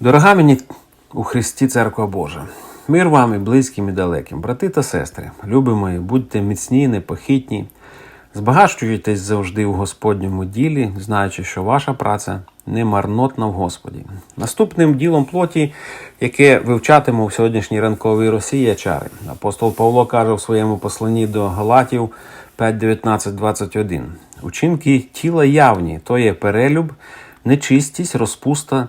Дорога мені у Христі Церква Божа, мир вам і близьким і далеким, брати та сестри, любі мої, будьте міцні, непохитні, збагачуйтесь завжди у Господньому ділі, знаючи, що ваша праця не марнотна в Господі. Наступним ділом плоті, яке вивчатиму в сьогоднішній ранковій Росії, чари. Апостол Павло каже в своєму посланні до Галатів 5, 19, 21. Учинки тіла явні, то є перелюб, нечистість, розпуста,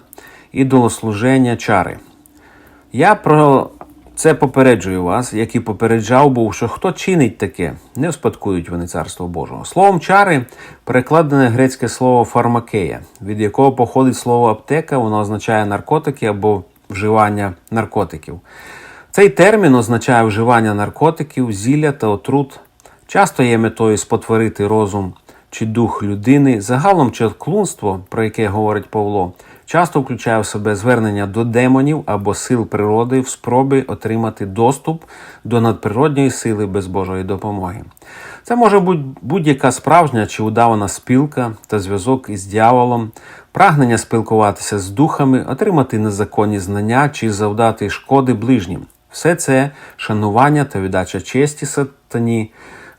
ідолослуження, чари. Я про це попереджую вас, як і попереджав був, що хто чинить таке, не вспадкують вони царство Божого. Словом чари перекладене грецьке слово фармакея, від якого походить слово аптека, воно означає наркотики або вживання наркотиків. Цей термін означає вживання наркотиків, зілля та отрут. Часто є метою спотворити розум чи дух людини. Загалом чаклунство, про яке говорить Павло, часто включає в себе звернення до демонів або сил природи в спробі отримати доступ до надприродньої сили без Божої допомоги. Це може бути будь-яка справжня чи удавана спілка та зв'язок із дьяволом, прагнення спілкуватися з духами, отримати незаконні знання чи завдати шкоди ближнім. Все це шанування та віддача честі сатані,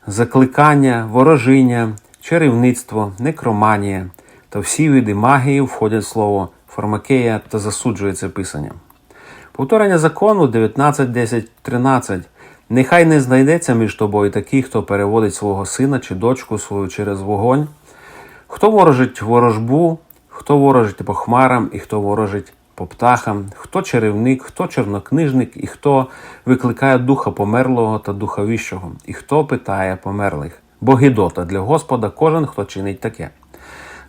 закликання, ворожіння, чарівництво, некроманія та всі види магії входять в слово фармакея та засуджує це писання. Повторення закону 19, 10, 13. Нехай не знайдеться між тобою такий, хто переводить свого сина чи дочку свою через вогонь, хто ворожить ворожбу, хто ворожить по хмарам і хто ворожить по птахам, хто чарівник, хто чорнокнижник, і хто викликає духа померлого та духа віщого, і хто питає померлих. Бо гідота для Господа кожен, хто чинить таке.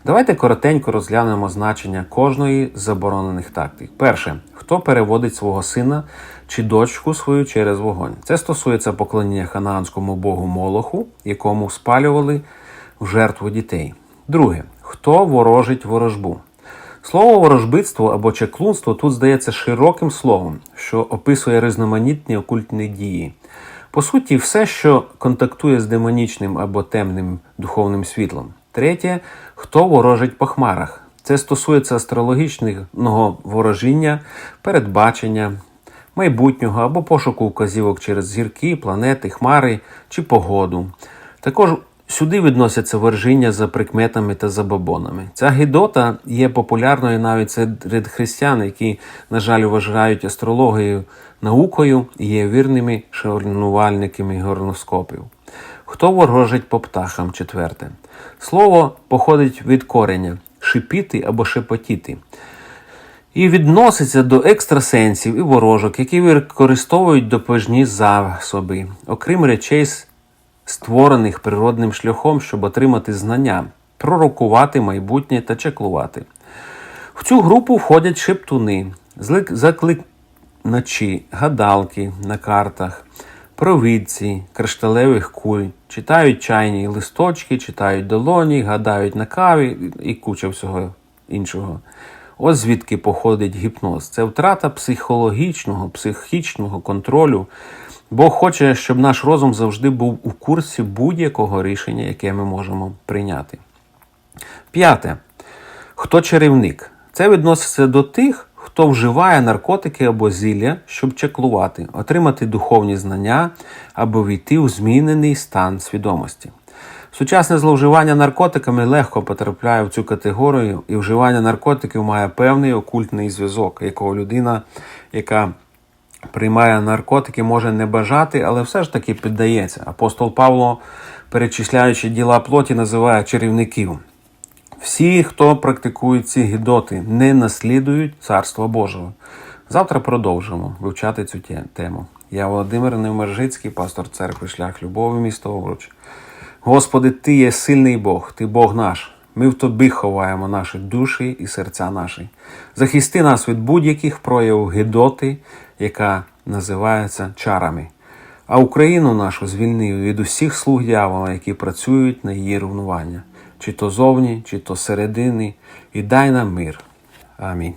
Давайте коротенько розглянемо значення кожної з заборонених тактик. Перше, хто переводить свого сина чи дочку свою через вогонь. Це стосується поклоніння ханаанському богу Молоху, якому спалювали в жертву дітей. Друге, хто ворожить ворожбу. Слово ворожбитство або чеклунство тут здається широким словом, що описує різноманітні окультні дії. По суті, все, що контактує з демонічним або темним духовним світлом. Третє, хто ворожить по хмарах. Це стосується астрологічного ворожіння, передбачення, майбутнього або пошуку указівок через зірки, планети, хмари чи погоду. Також сюди відносяться ворожіння за прикметами та забобонами. Ця гідота є популярною навіть серед християн, які, на жаль, вважають астрологію наукою і є вірними шанувальниками горноскопів. Хто ворожить по птахам? Четверте. Слово походить від кореня шипіти або шепотіти. І відноситься до екстрасенсів і ворожок, які використовують допоміжні засоби, окрім речей, створених природним шляхом, щоб отримати знання, пророкувати майбутнє та чеклувати. В цю групу входять шептуни, закликначі, гадалки на картах, провидці, кришталевих куль, читають чайні листочки, читають долоні, гадають на каві і куча всього іншого. Ось звідки походить гіпноз. Це втрата психологічного, психічного контролю. Бог хоче, щоб наш розум завжди був у курсі будь-якого рішення, яке ми можемо прийняти. П'яте. Хто чарівник? Це відноситься до тих, хто вживає наркотики або зілля, щоб чеклувати, отримати духовні знання або війти у змінений стан свідомості. Сучасне зловживання наркотиками легко потрапляє в цю категорію, і вживання наркотиків має певний окультний зв'язок, якого людина, яка приймає наркотики, може не бажати, але все ж таки піддається. Апостол Павло, перечисляючи діла плоті, називає чарівників. Всі, хто практикує ці гідоти, не наслідують Царства Божого. Завтра продовжимо вивчати цю тему. Я Володимир Невмержицький, пастор церкви Шлях Любові, місто Овруч. Господи, Ти є сильний Бог, Ти Бог наш. Ми в Тобі ховаємо наші душі і серця наші. Захисти нас від будь-яких проявів гидоти, яка називається чарами. А Україну нашу звільни від усіх слуг дьявола, які працюють на її руйнування, чи то зовні, чи то середини, і дай нам мир. Амінь.